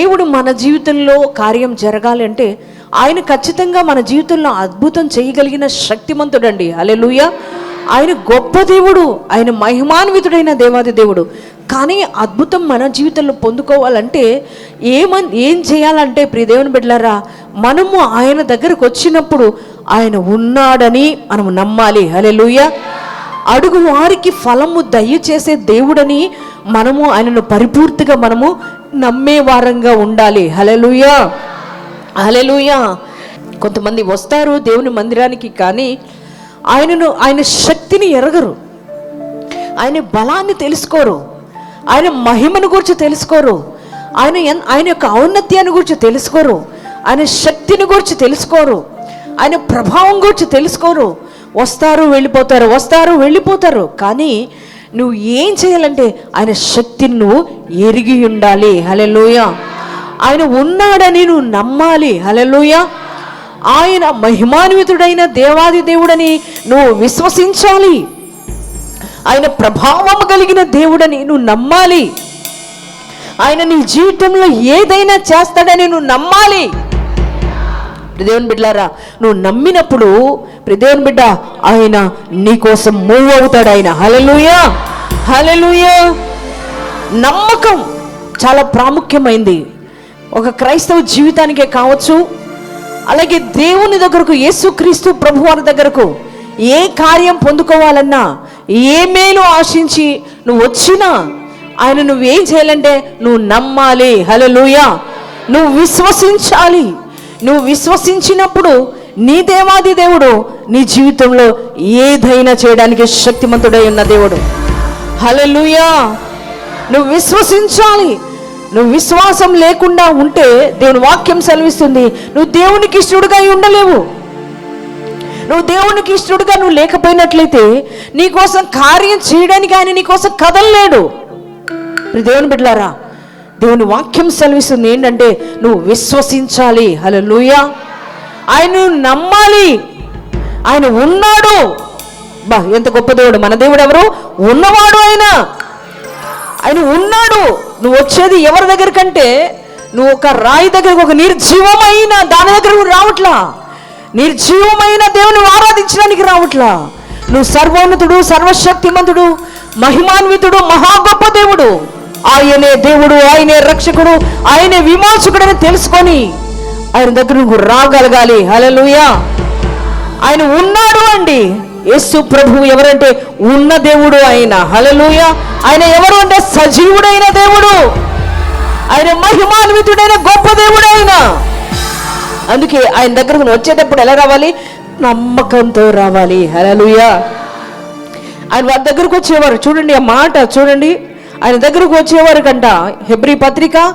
దేవుడు మన జీవితంలో కార్యం జరగాలంటే ఆయన ఖచ్చితంగా మన జీవితంలో అద్భుతం చేయగలిగిన శక్తిమంతుడండి. అలెలుయ ఆయన గొప్ప దేవుడు ఆయన మహిమాన్వితుడైన దేవాది దేవుడు. కానీ అద్భుతం మన జీవితంలో పొందుకోవాలంటే ఏమన్ ఏం చేయాలంటే ప్రియ దేవుని బిడ్డలారా మనము ఆయన దగ్గరకు వచ్చినప్పుడు ఆయన ఉన్నాడని మనం నమ్మాలి. హలెలుయ అడుగు వారికి ఫలము దయచేసే దేవుడని మనము ఆయనను పరిపూర్తిగా మనము నమ్మే వారంగా ఉండాలి. హలెలుయా హలెలుయా కొంతమంది వస్తారు దేవుని మందిరానికి కానీ ఆయనను ఆయన శక్తిని ఎరగరు. ఆయన బలాన్ని తెలుసుకోరు. ఆయన మహిమను గురించి తెలుసుకోరు. ఆయన ఆయన యొక్క ఔన్నత్యాన్ని గురించి తెలుసుకోరు. ఆయన శక్తిని గురించి తెలుసుకోరు. ఆయన ప్రభావం గురించి తెలుసుకోరు. వస్తారు వెళ్ళిపోతారు వస్తారు వెళ్ళిపోతారు. కానీ నువ్వు ఏం చేయాలంటే ఆయన శక్తిని నువ్వు ఎరిగి ఉండాలి. హలెలోయ ఆయన ఉన్నాడని నువ్వు నమ్మాలి. హలెలోయ ఆయన మహిమాన్వితుడైన దేవాది దేవుడని నువ్వు విశ్వసించాలి. ఆయన ప్రభావం కలిగిన దేవుడని నువ్వు నమ్మాలి. ఆయన నీ జీవితంలో ఏదైనా చేస్తాడని నువ్వు నమ్మాలి. దేవుని బిడ్డలారా నువ్వు నమ్మినప్పుడు దేవుని బిడ్డ ఆయన నీ కోసం మూవ్ అవుతాడు ఆయన. హలలుయా హలలుయా నమ్మకం చాలా ప్రాముఖ్యమైంది. ఒక క్రైస్తవ జీవితానికే కావచ్చు అలాగే దేవుని దగ్గరకు యేసుక్రీస్తు ప్రభువారి దగ్గరకు ఏ కార్యం పొందుకోవాలన్నా ఏ మేలు ఆశించి నువ్వు వచ్చినా ఆయన నువ్వేం చేయాలంటే నువ్వు నమ్మాలి. హలలుయా నువ్వు విశ్వసించాలి. నువ్వు విశ్వసించినప్పుడు నీ దేవాది దేవుడు నీ జీవితంలో ఏదైనా చేయడానికి శక్తిమంతుడై ఉన్న దేవుడు. హలలుయా నువ్వు విశ్వసించాలి. నువ్వు విశ్వాసం లేకుండా ఉంటే దేవుని వాక్యం సెలవిస్తుంది. నువ్వు దేవునికి ఇష్టడుగా ఉండలేవు. నువ్వు దేవునికి ఇష్టడుగా నువ్వు లేకపోయినట్లయితే నీకోసం కార్యం చేయడానికి ఆయన నీకోసం కదలలేడు. నువ్వు దేవుని బిడ్డలారా దేవుని వాక్యం సెలవిస్తుంది ఏంటంటే నువ్వు విశ్వసించాలి. హలో ఆయన నమ్మాలి. ఆయన ఉన్నాడు. బా ఎంత గొప్ప దేవుడు. మన దేవుడు ఎవరు? ఉన్నవాడు ఆయన. ఆయన ఉన్నాడు. నువ్వు వచ్చేది ఎవరి దగ్గర కంటే నువ్వు ఒక రాయి దగ్గరకు ఒక నిర్జీవమైన దాని దగ్గర నువ్వు రావట్లా. నిర్జీవమైన దేవుని ఆరాధించడానికి రావట్లా. నువ్వు సర్వోన్నతుడు సర్వశక్తిమంతుడు మహిమాన్వితుడు మహా గొప్ప దేవుడు. ఆయనే దేవుడు ఆయనే రక్షకుడు ఆయనే విమోచకుడని తెలుసుకొని ఆయన దగ్గర నువ్వు రాగలగాలి. హలలుయా ఆయన ఉన్నాడు అండి. యేసు ప్రభువు ఎవరంటే ఉన్న దేవుడు ఆయన హలలుయ ఆయన ఎవరు అంటే సజీవుడైన దేవుడు. ఆయన మహిమాన్వితుడైన గొప్ప దేవుడు ఆయన అందుకే ఆయన దగ్గరకు వచ్చేటప్పుడు ఎలా రావాలి? నమ్మకంతో రావాలి. హలలుయ ఆయన వారి దగ్గరకు వచ్చేవారు. చూడండి ఆ మాట చూడండి. ఆయన దగ్గరకు వచ్చేవారు కంట. హెబ్రి పత్రిక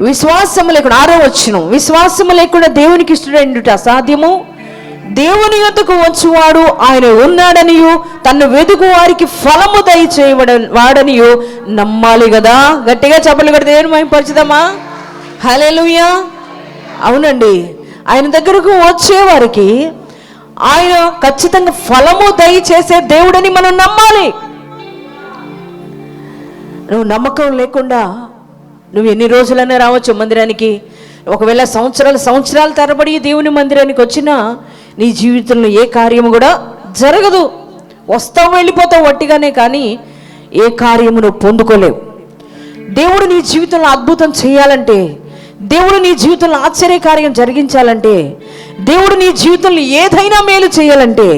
విశ్వాసము లేకుండా ఆరో వచ్చిన విశ్వాసము లేకుండా దేవునికి ఇష్టడైనట అసాధ్యము? దేవుని యొద్దకు వచ్చువాడు ఆయన ఉన్నాడనియు తన్ను వెతుకు వారికి ఫలము దయచేయబడ వాడనియు నమ్మాలి కదా గట్టిగా చెప్పలు కూడా దేవుని మైపరచుదామా హలేలుయా అవునండి. ఆయన దగ్గరకు వచ్చేవారికి ఆయన ఖచ్చితంగా ఫలము దయచేసే దేవుడని మనం నమ్మాలి. నువ్వు నమ్మకం లేకుండా నువ్వు ఎన్ని రోజులైనా రావచ్చు మందిరానికి? ఒకవేళ సంవత్సరాలు సంవత్సరాల తరబడి దేవుని మందిరానికి వచ్చినా నీ జీవితంలో ఏ కార్యము కూడా జరగదు. వస్తావు వెళ్ళిపోతావు వట్టిగానే కానీ ఏ కార్యము నువ్వు పొందుకోలేవు. దేవుడు నీ జీవితంలో అద్భుతం చేయాలంటే దేవుడు నీ జీవితంలో ఆశ్చర్య కార్యం జరిగించాలంటే దేవుడు నీ జీవితంలో ఏదైనా మేలు చేయాలంటే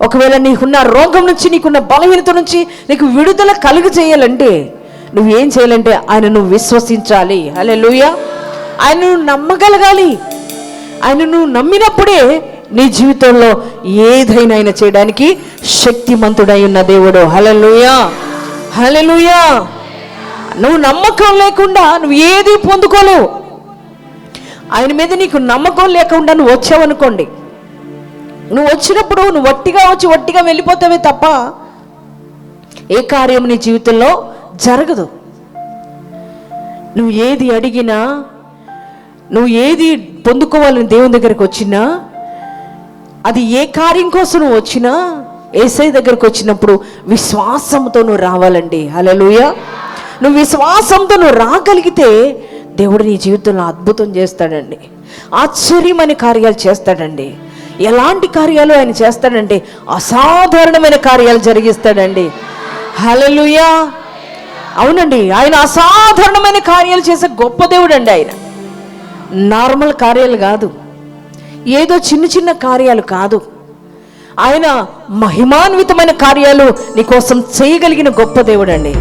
ఒకవేళ నీకున్న రోగం నుంచి నీకున్న బలహీనత నుంచి నీకు విడుదల కలుగు చేయాలంటే నువ్వు ఏం చేయాలంటే ఆయన నువ్వు విశ్వసించాలి. అలే ఆయన నువ్వు నమ్మగలగాలి. ఆయన నువ్వు నమ్మినప్పుడే నీ జీవితంలో ఏదైనా ఆయన చేయడానికి శక్తిమంతుడై ఉన్న దేవుడు. హలలుయా హలలుయా నువ్వు నమ్మకం లేకుండా నువ్వు ఏది పొందుకోలేవు. ఆయన మీద నీకు నమ్మకం లేకుండా నువ్వు వచ్చావనుకోండి నువ్వు వచ్చినప్పుడు నువ్వు వట్టిగా వచ్చి వట్టిగా వెళ్ళిపోతావే తప్ప ఏ కార్యం నీ జీవితంలో జరగదు. నువ్వు ఏది అడిగినా నువ్వు ఏది పొందుకోవాలని దేవుని దగ్గరికి వచ్చినా అది ఏ కార్యం కోసం నువ్వు వచ్చినా ఏసై దగ్గరకు వచ్చినప్పుడు విశ్వాసంతో నువ్వు రావాలండి. హలలుయ నువ్వు విశ్వాసంతో నువ్వు రాగలిగితే దేవుడు నీ జీవితంలో అద్భుతం చేస్తాడండి. ఆశ్చర్యమైన కార్యాలు చేస్తాడండి. ఎలాంటి కార్యాలు ఆయన చేస్తాడంటే అసాధారణమైన కార్యాలు జరిగిస్తాడండి. హలలుయా అవునండి. ఆయన అసాధారణమైన కార్యాలు చేసే గొప్ప దేవుడు అండి ఆయన. నార్మల్ కార్యాలు కాదు. ఏదో చిన్న చిన్న కార్యాలు కాదు. ఆయన మహిమాన్వితమైన కార్యాలు నీకోసం చేయగలిగిన గొప్ప దేవుడు అండి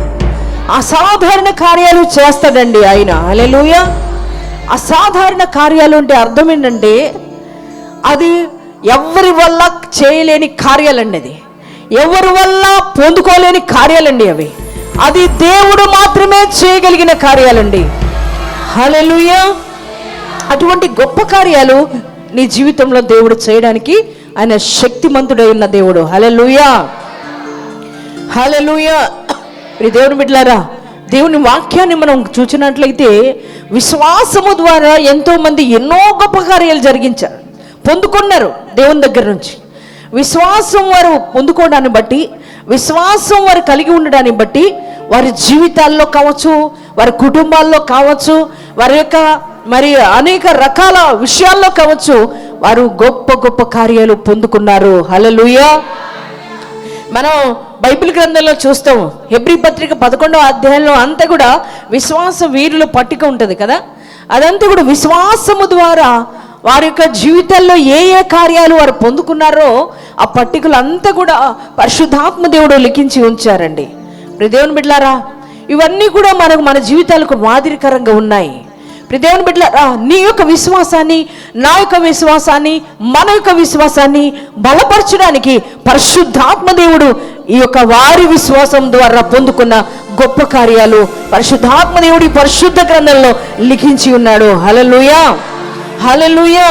అసాధారణ కార్యాలు చేస్తాడండి ఆయన. అలెలుయ అసాధారణ కార్యాలు అంటే అర్థం ఏంటంటే అది ఎవరి వల్ల చేయలేని కార్యాలండి అది. ఎవరి వల్ల పొందుకోలేని కార్యాలండి అవి. అది దేవుడు మాత్రమే చేయగలిగిన కార్యాలండి. హల్లెలూయా. అటువంటి గొప్ప కార్యాలు నీ జీవితంలో దేవుడు చేయడానికి ఆయన శక్తిమంతుడై ఉన్న దేవుడు. హల్లెలూయా. హల్లెలూయా. ఈ దేవుని బిడ్డలారా దేవుని వాక్యాన్ని మనం చూసినట్లయితే విశ్వాసము ద్వారా ఎంతో మంది ఎన్నో గొప్ప కార్యాలు జరిగించారు పొందుకున్నారు దేవుని దగ్గర నుంచి. విశ్వాసం వారు పొందుకోవడాన్ని బట్టి విశ్వాసం వారు కలిగి ఉండడాన్ని బట్టి వారి జీవితాల్లో కావచ్చు వారి కుటుంబాల్లో కావచ్చు వారి యొక్క మరి అనేక రకాల విషయాల్లో కావచ్చు వారు గొప్ప గొప్ప కార్యాలు పొందుకున్నారు. హల్లెలూయా. మనం బైబిల్ గ్రంథంలో చూస్తాం హెబ్రి పత్రిక పదకొండవ అధ్యాయంలో అంతా కూడా విశ్వాస వీరులు పట్టిక ఉంటుంది కదా? అదంతా కూడా విశ్వాసము ద్వారా వారి యొక్క జీవితాల్లో ఏ ఏ కార్యాలు వారు పొందుకున్నారో ఆ పట్టికలు అంతా కూడా పరిశుద్ధాత్మ దేవుడు లిఖించి ఉంచారండి. ప్రదేవుని బిడ్డలారా బిడ్లారా ఇవన్నీ కూడా మనకు మన జీవితాలకు మాదిరికరంగా ఉన్నాయి. ప్రదేవుని బిడ్డలారా నీ యొక్క విశ్వాసాన్ని నా యొక్క విశ్వాసాన్ని మన యొక్క విశ్వాసాన్ని బలపరచడానికి పరిశుద్ధాత్మ దేవుడు ఈ యొక్క వారి విశ్వాసం ద్వారా పొందుకున్న గొప్ప కార్యాలు పరిశుద్ధాత్మ దేవుడి పరిశుద్ధ గ్రంథంలో లిఖించి ఉన్నాడు. హలలుయా హలలుయా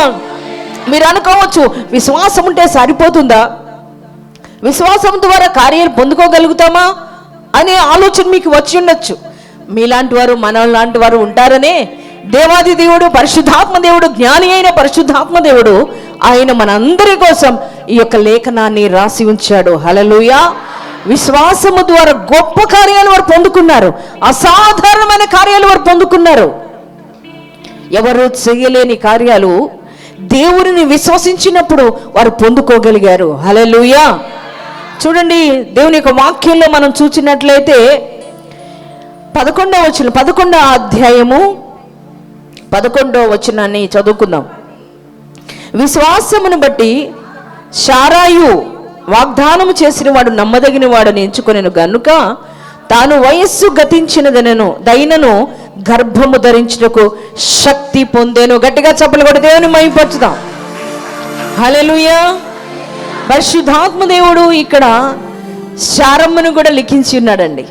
మీరు అనుకోవచ్చు విశ్వాసం ఉంటే సరిపోతుందా? విశ్వాసం ద్వారా కార్యాలు పొందుకోగలుగుతామా? అనే ఆలోచన మీకు వచ్చి ఉండొచ్చు. మీలాంటి వారు మన లాంటి వారు ఉంటారనే దేవాది దేవుడు పరిశుద్ధాత్మ దేవుడు జ్ఞాని అయిన పరిశుద్ధాత్మ దేవుడు ఆయన మనందరి కోసం ఈ యొక్క లేఖనాన్ని రాసి ఉంచాడు. హలలుయా విశ్వాసము ద్వారా గొప్ప కార్యాలు వారు పొందుకున్నారు. అసాధారణమైన కార్యాలు వారు పొందుకున్నారు. ఎవరు చేయలేని కార్యాలు దేవుడిని విశ్వసించినప్పుడు వారు పొందుకోగలిగారు. హలలుయా చూడండి దేవుని యొక్క వాక్యంలో మనం చూచినట్లయితే పదకొండవ వచ్చిన పదకొండవ అధ్యాయము పదకొండవ వచనాన్ని చదువుకుందాం. విశ్వాసమును బట్టి శారాయు వాగ్దానము చేసిన వాడు నమ్మదగిన వాడని ఎంచుకొనెను గనుక తాను వయస్సు గతించినదనను దైనను గర్భము ధరించుటకు శక్తి పొందేను. గట్టిగా చెప్పలు కూడా దేవుని మైపరచుదాం హలో పరిశుద్ధాత్మ దేవుడు ఇక్కడ శారమ్మను కూడా లిఖించి ఉన్నాడండి.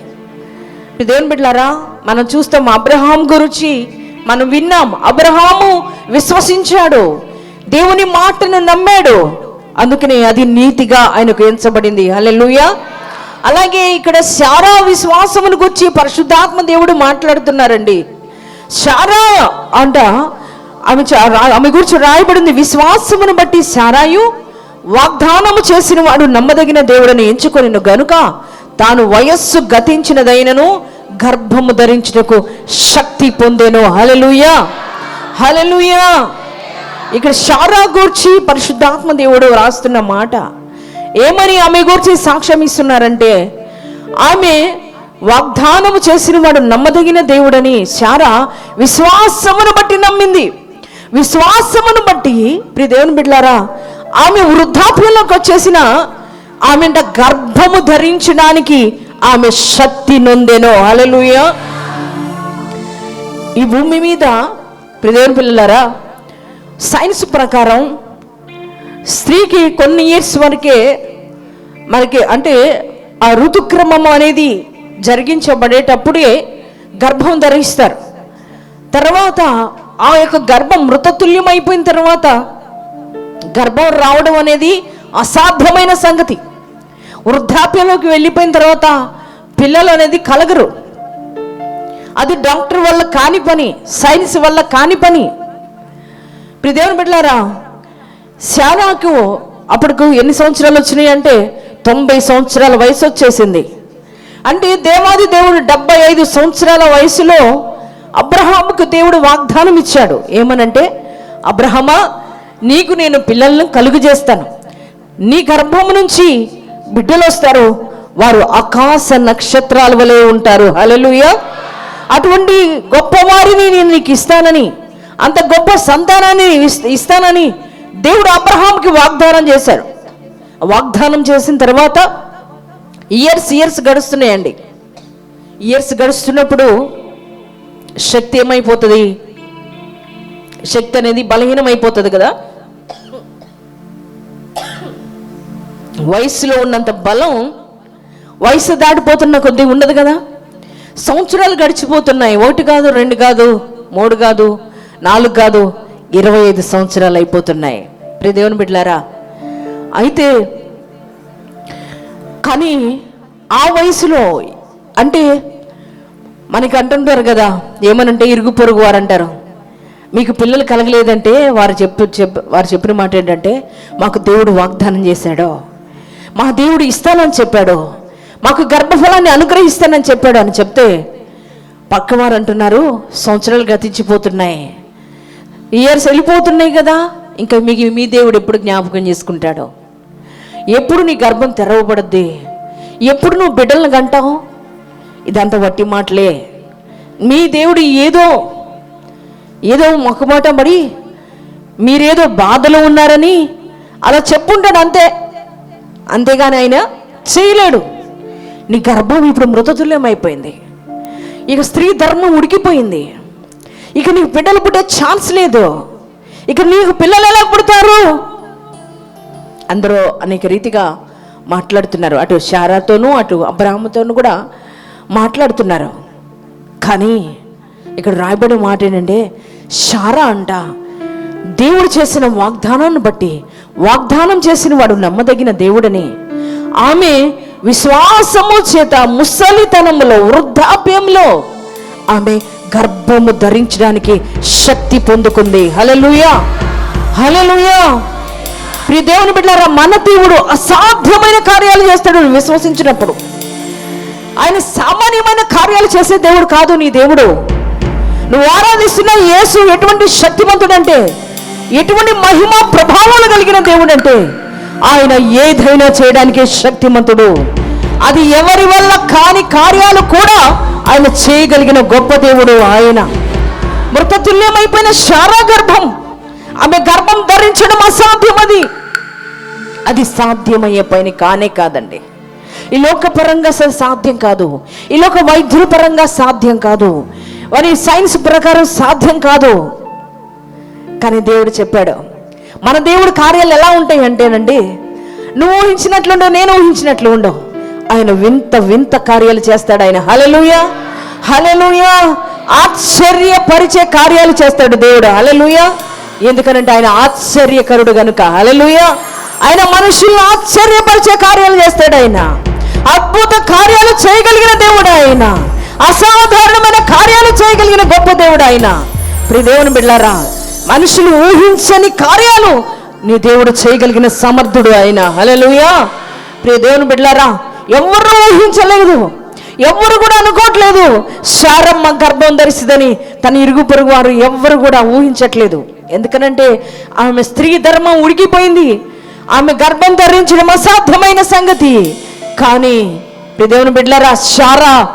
దేవుని బిడ్డారా మనం చూస్తాం అబ్రహాం గురించి మనం విన్నాం అబ్రహాము విశ్వసించాడు దేవుని మాటను నమ్మాడు. అందుకనే అది నీతిగా ఆయనకు ఎంచబడింది. అల్లెలుయ అలాగే ఇక్కడ శారా విశ్వాసమును గురించి పరిశుద్ధాత్మ దేవుడు మాట్లాడుతున్నారండి. శారా అంట ఆమె చ- ఆమె గురించి రాయబడింది విశ్వాసమును బట్టి శారాయు వాగ్దానము చేసిన వాడు నమ్మదగిన దేవుడని ఎంచుకొనిను గనుక తాను వయస్సు గతించినదైనను గర్భము ధరించుటకు శక్తి పొందేను. హలలుయా హలలుయా ఇక్కడ శారా గూర్చి పరిశుద్ధాత్మ దేవుడు రాస్తున్న మాట. ఏమని ఆమె గూర్చి సాక్ష్యం ఇస్తున్నారంటే ఆమె వాగ్దానము చేసిన వాడు నమ్మదగిన దేవుడని శారా విశ్వాసమును బట్టి నమ్మింది. విశ్వాసమును బట్టి ప్రి దేవుని బిడ్లారా ఆమె వృద్ధాప్యంలోకి వచ్చేసిన ఆమె గర్భము ధరించడానికి ఆమె శక్తి నొందెనో. అలలుయ ఈ భూమి మీద ప్రదేవుని పిల్లలారా సైన్స్ ప్రకారం స్త్రీకి కొన్ని ఇయర్స్ వరకే మనకి అంటే ఆ ఋతుక్రమం అనేది జరిగించబడేటప్పుడే గర్భం ధరిస్తారు. తర్వాత ఆ యొక్క గర్భం మృతతుల్యం అయిపోయిన తర్వాత గర్భం రావడం అనేది అసాధ్యమైన సంగతి. వృద్ధాప్యంలోకి వెళ్ళిపోయిన తర్వాత పిల్లలు అనేది కలగరు. అది డాక్టర్ వల్ల కాని పని సైన్స్ వల్ల కాని పని. ఇప్పుడు దేవుని బిడ్డలారా అప్పటికు ఎన్ని సంవత్సరాలు వచ్చినాయి అంటే తొంభై సంవత్సరాల వయసు వచ్చేసింది. అంటే దేవాది దేవుడు డెబ్బై ఐదు సంవత్సరాల వయసులో అబ్రహాముకు దేవుడు వాగ్దానం ఇచ్చాడు. ఏమనంటే అబ్రహమా నీకు నేను పిల్లలను కలుగు చేస్తాను. నీ గర్భం నుంచి బిడ్డలు వస్తారు. వారు ఆకాశ నక్షత్రాల వలె ఉంటారు. హలలుయ అటువంటి గొప్పవారిని నేను నీకు ఇస్తానని అంత గొప్ప సంతానాన్ని ఇస్తానని దేవుడు అబ్రహాంకి వాగ్దానం చేశారు. వాగ్దానం చేసిన తర్వాత ఇయర్స్ ఇయర్స్ గడుస్తున్నాయండి. ఇయర్స్ గడుస్తున్నప్పుడు శక్తి ఏమైపోతుంది? శక్తి అనేది బలహీనమైపోతుంది కదా? వయసులో ఉన్నంత బలం వయసు దాటిపోతున్న కొద్దీ ఉండదు కదా? సంవత్సరాలు గడిచిపోతున్నాయి. ఒకటి కాదు రెండు కాదు మూడు కాదు నాలుగు కాదు ఇరవై ఐదు సంవత్సరాలు అయిపోతున్నాయి. ప్రియ దేవుని బిడ్డలారా అయితే కానీ ఆ వయసులో అంటే మనకి అంటుంటారు కదా ఏమనంటే ఇరుగు పొరుగు వారు అంటారు. మీకు పిల్లలు కలగలేదంటే వారు చెప్పు చెప్ వారు చెప్పిన మాట ఏంటంటే మాకు దేవుడు వాగ్దానం చేశాడు. మా దేవుడు ఇస్తానని చెప్పాడు. మాకు గర్భఫలాన్ని అనుగ్రహిస్తానని చెప్పాడు అని చెప్తే పక్కవారు అంటున్నారు సంవత్సరాలు గతించిపోతున్నాయి. ఇయర్స్ వెళ్ళిపోతున్నాయి కదా ఇంకా మీకు మీ దేవుడు ఎప్పుడు జ్ఞాపకం చేసుకుంటాడో? ఎప్పుడు నీ గర్భం తెరవబడద్ది? ఎప్పుడు నువ్వు బిడ్డలను కంటావు? ఇదంతా వట్టి మాటలే. మీ దేవుడు ఏదో ఏదో మొక్కమాట మరి మీరేదో బాధలో ఉన్నారని అలా చెప్పుంటాడు అంతే. అంతేగాని ఆయన చేయలేడు. నీ గర్భం ఇప్పుడు మృతతుల్యం అయిపోయింది ఇక స్త్రీ ధర్మం ఉడికిపోయింది. ఇక నీకు బిడ్డలు పుట్టే ఛాన్స్ లేదు. ఇక నీకు పిల్లలు ఎలా పుడతారు? అందరూ అనేక రీతిగా మాట్లాడుతున్నారు. అటు శారాతోనూ అటు అబ్రాహ్మతోనూ కూడా మాట్లాడుతున్నారు. కానీ ఇక్కడ రాయబడిన మాట ఏంటంటే శారా అంట దేవుడు చేసిన వాగ్దానాన్ని బట్టి వాగ్దానం చేసిన వాడు నమ్మదగిన దేవుడని. ఆమె విశ్వాసము చేత ముసలితనంలో వృద్ధాప్యంలో ఆమె గర్భము ధరించడానికి శక్తి పొందుకుంది. హలలుయా హలలుయా ప్రియ దేవుని బిడ్డారా మన దేవుడు అసాధ్యమైన కార్యాలు చేస్తాడు నువ్వు విశ్వసించినప్పుడు. ఆయన సామాన్యమైన కార్యాలు చేసే దేవుడు కాదు నీ దేవుడు. నువ్వు ఆరాధిస్తున్న యేసు ఎటువంటి శక్తివంతుడంటే ఎటువంటి మహిమ ప్రభావాలు కలిగిన దేవుడు అంటే ఆయన ఏదైనా చేయడానికి శక్తిమంతుడు. అది ఎవరి వల్ల కాని కార్యాలు కూడా ఆయన చేయగలిగిన గొప్ప దేవుడు ఆయన. మృతతుల్యమైపోయిన శారా గర్భం ఆమె గర్భం ధరించడం అసాధ్యం అది అది సాధ్యమయ్యే పైన కానే కాదండి. ఈ లోక పరంగా అసలు సాధ్యం కాదు. ఈ లోక వైద్యుల పరంగా సాధ్యం కాదు. మరి సైన్స్ ప్రకారం సాధ్యం కాదు. కానీ దేవుడు చెప్పాడు మన దేవుడు కార్యాలు ఎలా ఉంటాయి అంటేనండి నువ్వు ఊహించినట్లుండవు నేను ఊహించినట్లు ఉండవు ఆయన వింత వింత కార్యాలు చేస్తాడు ఆయన. హలలుయ హలలుయ ఆశ్చర్యపరిచే కార్యాలు చేస్తాడు దేవుడు. హలలుయ ఎందుకనంటే ఆయన ఆశ్చర్యకరుడు గనుక. హలలుయ ఆయన మనుషుల్ని ఆశ్చర్యపరిచే కార్యాలు చేస్తాడు ఆయన. అద్భుత కార్యాలు చేయగలిగిన దేవుడు ఆయన. అసాధారణమైన కార్యాలు చేయగలిగిన గొప్ప దేవుడు ఆయన. ప్రి దేవుని బిడ్డారా మనుషులు ఊహించని కార్యాలు నీ దేవుడు చేయగలిగిన సమర్థుడు ఆయన. హలలుయా ప్రియ దేవుని బిడ్డారా ఎవరు ఊహించలేదు ఎవరు కూడా అనుకోవట్లేదు. శారమ్మ గర్భం ధరిస్తుందని తన ఇరుగు పొరుగు వారు ఎవ్వరు కూడా ఊహించట్లేదు. ఎందుకనంటే ఆమె స్త్రీ ధర్మం ఉడికిపోయింది. ఆమె గర్భం ధరించడం అసాధ్యమైన సంగతి. కానీ ప్రియ దేవుని బిడ్డలారా శారా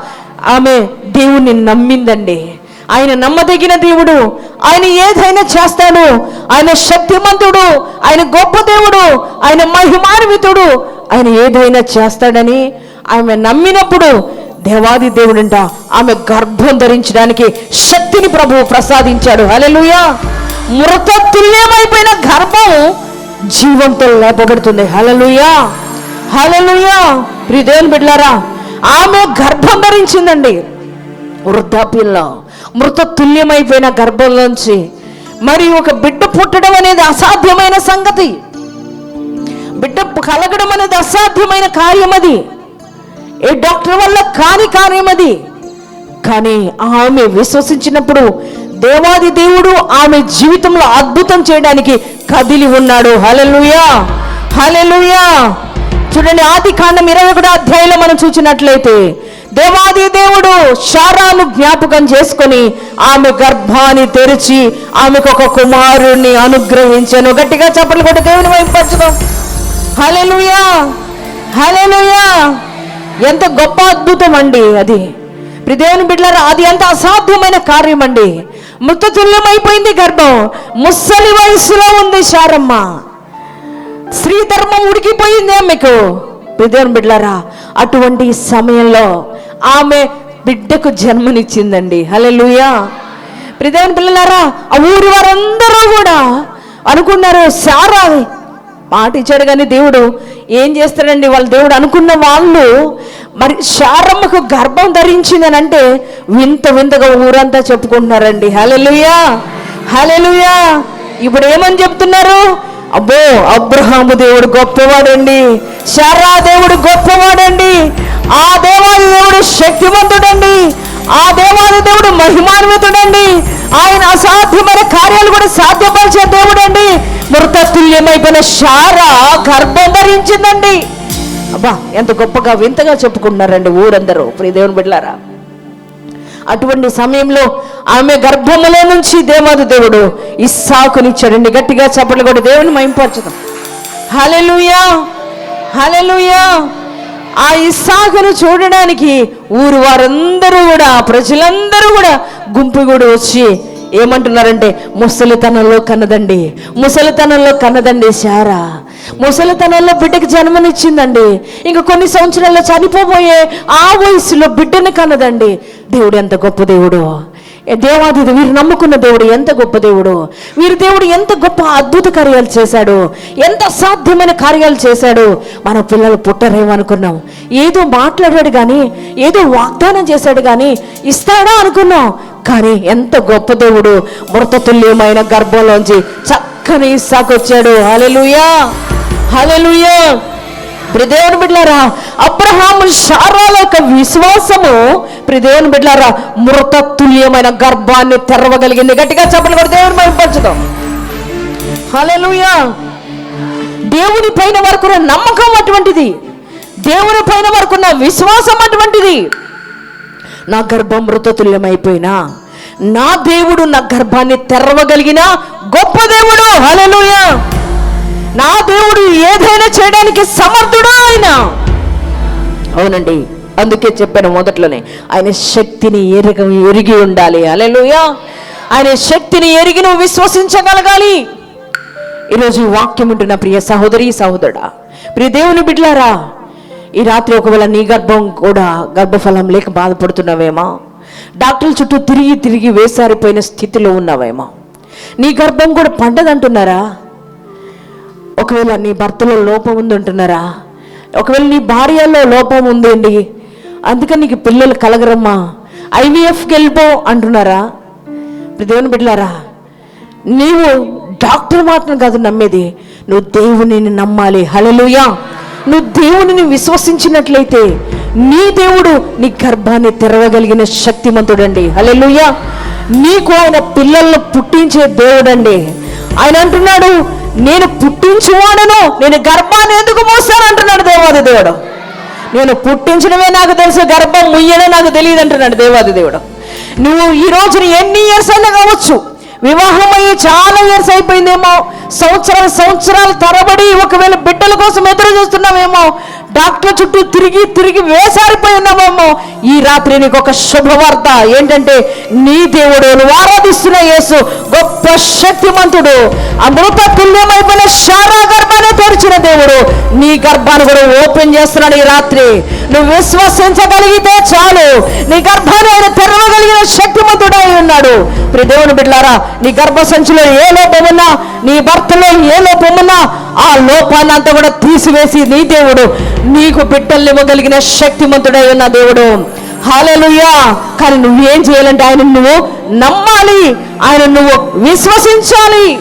ఆమె దేవుణ్ణి నమ్మిందండి. ఆయన నమ్మదగిన దేవుడు. ఆయన ఏదైనా చేస్తాడు. ఆయన శక్తిమంతుడు. ఆయన గొప్ప దేవుడు. ఆయన మహిమాన్వితుడు. ఆయన ఏదైనా చేస్తాడని ఆమె నమ్మినప్పుడు దేవాది దేవుడంట ఆమె గర్భం ధరించడానికి శక్తిని ప్రభువు ప్రసాదించాడు. హల్లెలూయా! మృత తుల్యమైపోయిన గర్భం జీవంతో లేపబడుతుంది. హల్లెలూయా! హల్లెలూయా! ప్రిదేవుని దేవుని ఆమె గర్భం ధరించిందండి. వృద్ధాపిల్ల మృత తుల్యమైపోయిన గర్భంలోంచి మరి ఒక బిడ్డ పుట్టడం అనేది అసాధ్యమైన సంగతి. బిడ్డ కలగడం అనేది అసాధ్యమైన కార్యం అది. ఏ డాక్టర్ వల్ల కాని కార్యం అది. కానీ ఆమె విశ్వసించినప్పుడు దేవాది దేవుడు ఆమె జీవితంలో అద్భుతం చేయడానికి కదిలి ఉన్నాడు. హలలుయా హలలుయా చూడండి ఆది కాండం ఇరవై ఒకటో అధ్యాయంలో మనం చూసినట్లయితే దేవాది దేవుడు శారాను జ్ఞాపకం చేసుకొని ఆమె గర్భాన్ని తెరిచి ఆమెకు ఒక కుమారుణ్ణి అనుగ్రహించను. గట్టిగా చెప్పలు కొట్టి దేవుని వైపరచుకో హలెలుయా హలెలుయా ఎంత గొప్ప అద్భుతం అండి అది. ప్రిదేవుని దేవుని బిడ్డలారా అది ఎంత అసాధ్యమైన కార్యం అండి. మృతతుల్యమైపోయింది గర్భం. ముస్సలి వయసులో ఉంది శారమ్మ. స్త్రీ ధర్మం ఉడికిపోయింది ఆమెకు. దేవుని బిడ్డలారా అటువంటి సమయంలో ఆమె బిడ్డకు జన్మనిచ్చిందండి. హల్లెలూయా. ప్రిదేవన్ పిల్లలారా ఆ ఊరి వారందరూ కూడా అనుకున్నారు సారా మాట ఇచ్చాడు కానీ దేవుడు ఏం చేస్తాడండి? వాళ్ళ దేవుడు అనుకున్న వాళ్ళు మరి శారమ్మకు గర్భం ధరించిందని అంటే వింత వింతగా ఊరంతా చెప్పుకుంటున్నారండి. హలెలుయా హలెలుయా ఇప్పుడు ఏమని చెప్తున్నారు? అబ్బో అబ్రహాము దేవుడు గొప్పవాడండి. శారా దేవుడు గొప్పవాడండి. ఆ దేవాది దేవుడు శక్తివంతుడండి. ఆ దేవాది దేవుడు మహిమాన్వితుడండి. ఆయన అసాధ్యమైన కార్యాలు కూడా సాధ్యపరిచే దేవుడండి. మృతతుల్యమైపోయిన శారా గర్భం ధరించిందండి. అబ్బా ఎంత గొప్పగా వింతగా చెప్పుకుంటున్నారండి ఊరందరూ. ప్రియ దేవుని బిడ్డలారా అటువంటి సమయంలో ఆమె గర్భములో నుంచి దేవాది దేవుడు ఇస్సాకునిచ్చాడండి గట్టిగా చప్పట్లు కూడా దేవుని మైంపరచుదాం హలెలుయా హలెలుయా ఆ ఇస్సాకును చూడడానికి ఊరు వారందరూ కూడా ప్రజలందరూ కూడా గుంపు కూడా వచ్చి ఏమంటున్నారంటే ముసలితనంలో కన్నదండి ముసలితనంలో కన్నదండి శారా ముసలితనంలో బిడ్డకి జన్మనిచ్చిందండి. ఇంకా కొన్ని సంవత్సరాల్లో చనిపోబోయే ఆ వయసులో బిడ్డని కన్నదండి. దేవుడు ఎంత గొప్ప దేవుడు. దేవాది వీరు నమ్ముకున్న దేవుడు ఎంత గొప్ప దేవుడు? వీరి దేవుడు ఎంత గొప్ప అద్భుత కార్యాలు చేశాడు? ఎంత అసాధ్యమైన కార్యాలు చేశాడు? మన పిల్లలు పుట్టరేమో అనుకున్నాం ఏదో మాట్లాడాడు కానీ ఏదో వాగ్దానం చేశాడు కానీ ఇస్తాడా అనుకున్నాం. కానీ ఎంత గొప్ప దేవుడు మృతతుల్యమైన గర్భంలోంచి చక్కని ఇస్సాకొచ్చాడు హలెలుయా హలెలుయా ప్రదేవుని బిడ్లారా అబ్రహాము శారాల యొక్క విశ్వాసము ప్రిదేవుని బిడ్లారా మృతతుల్యమైన గర్భాన్ని తెరవగలిగింది. గట్టిగా చెప్పలు కూడా దేవుని మైపరచుదాం హలోయా దేవుని పైన వరకున్న నమ్మకం అటువంటిది. దేవుని పైన వరకున్న విశ్వాసం అటువంటిది. నా గర్భం మృతతుల్యమైపోయినా నా దేవుడు నా గర్భాన్ని తెరవగలిగిన గొప్ప దేవుడు. హలోయా నా దేవుడు ఏదైనా చేయడానికి సమర్థుడు ఆయన? అవునండి అందుకే చెప్పాను మొదట్లోనే ఆయన శక్తిని ఎరగ ఎరిగి ఉండాలి. అలెలుయా ఆయన శక్తిని ఎరిగి నువ్వు విశ్వసించగలగాలి. ఈరోజు వాక్యం ఉంటున్న ప్రియ సహోదరి సహోదరుడా ప్రియ దేవుని బిడ్లారా ఈ రాత్రి ఒకవేళ నీ గర్భం కూడా గర్భఫలం లేక బాధపడుతున్నావేమో? డాక్టర్ల చుట్టూ తిరిగి తిరిగి వేసారిపోయిన స్థితిలో ఉన్నావేమో? నీ గర్భం కూడా పండదంటున్నారా? ఒకవేళ నీ భర్తలో లోపం ఉంది అంటున్నారా? ఒకవేళ నీ భార్యలో లోపం ఉందండి అందుకని నీకు పిల్లలు కలగరమ్మా. ఐవీఎఫ్కి వెళ్ళిపో అంటున్నారా? దేవుని బిడ్డలారా నీవు డాక్టర్ మాత్రం కాదు నమ్మేది. నువ్వు దేవునిని నమ్మాలి. హలలుయా నువ్వు దేవునిని విశ్వసించినట్లయితే నీ దేవుడు నీ గర్భాన్ని తెరవగలిగిన శక్తిమంతుడండి. హలలుయా నీకు ఆయన పిల్లలను పుట్టించే దేవుడండి. ఆయన అంటున్నాడు నేను పుట్టించువాడను నేను గర్భాన్ని ఎందుకు మోస్తాను అంటున్నాడు దేవాది దేవుడు. నేను పుట్టించడమే నాకు తెలుసు గర్భం ముయ్యడం నాకు తెలియదు అంటున్నాడు దేవాది దేవుడు. నువ్వు ఈ రోజున ఎన్ని ఇయర్స్ అయినా కావచ్చు వివాహం అయ్యి చాలా ఇయర్స్ అయిపోయిందేమో సంవత్సరాలు సంవత్సరాల తరబడి ఒకవేళ బిడ్డల కోసం ఎదురు చూస్తున్నామేమో డాక్టర్ చుట్టూ తిరిగి తిరిగి వేసారిపోయి ఉన్నామేమో ఈ రాత్రి నీకు ఒక శుభవార్త. ఏంటంటే నీ దేవుడు నువ్వు ఆరాధిస్తున్న యేసు గొప్ప శక్తిమంతుడు. అమృత తుల్యమైపోయిన శారా గర్భాన్ని తెరిచిన దేవుడు. నీ గర్భాన్ని కూడా ఓపెన్ చేస్తున్నాడు ఈ రాత్రి. నువ్వు విశ్వసించగలిగితే చాలు. నీ గర్భాన్ని ఆయన తెరవగలిగిన శక్తిమంతుడై ఉన్నాడు. ప్రి దేవుని బిడ్డారా నీ గర్భ సంచిలో ఏ లోపమున్నా నీ భర్తలో ఏ లోపమున్నా ఆ లోపాన్ని అంతా కూడా తీసివేసి నీ దేవుడు నీకు బిడ్డల్ని ఇవ్వగలిగిన శక్తిమంతుడై ఉన్న దేవుడు. హాలలుయా కానీ నువ్వేం చేయాలంటే ఆయన నువ్వు నమ్మాలి. ఆయన నువ్వు విశ్వసించాలి.